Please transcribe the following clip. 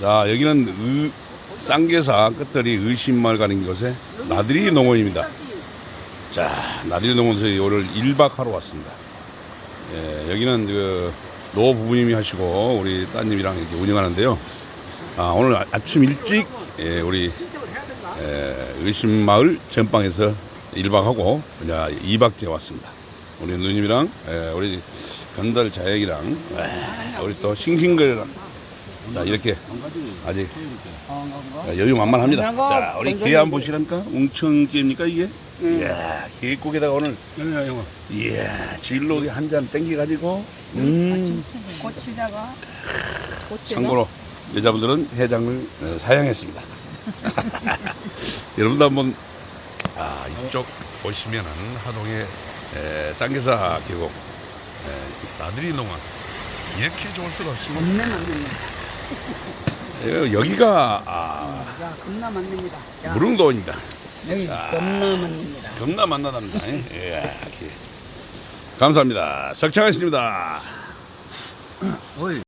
자, 여기는 의, 쌍계사 끝들이 의심마을 가는 곳에 나들이 농원입니다. 자, 나들이 농원에서 오늘 1박 하러 왔습니다. 예, 여기는 그, 노 부부님이 하시고, 우리 따님이랑 이렇게 운영하는데요. 아, 오늘 아- 아침 일찍, 예, 우리, 예, 의심마을 전방에서 1박하고, 이제 2박째 왔습니다. 우리 누님이랑, 예, 우리 건달 자액이랑, 예, 우리 또 싱싱거리랑, 자, 이렇게 아직 자, 여유 만만합니다. 자, 우리 게 한번 보시랍니까? 웅청찌입니까, 이게? 이야, 게국에다가 오늘, 이야, 진로 한 잔 땡겨가지고, 음, 고치다가 고치다 참고로 여자분들은 해장을 어, 사양했습니다. 여러분도 한번, 아, 이쪽 보시면은 하동의 에, 쌍계사 계곡, 에, 나들이 농원. 이렇게 좋을 수가 없습니다. 예, 여기가, 아, 야 겁나 많습니다. 야, 무릉도입니다. 여기 겁나 많습니다. 겁나 만나답니다. 예, 이렇게. 감사합니다. 석창했습니다.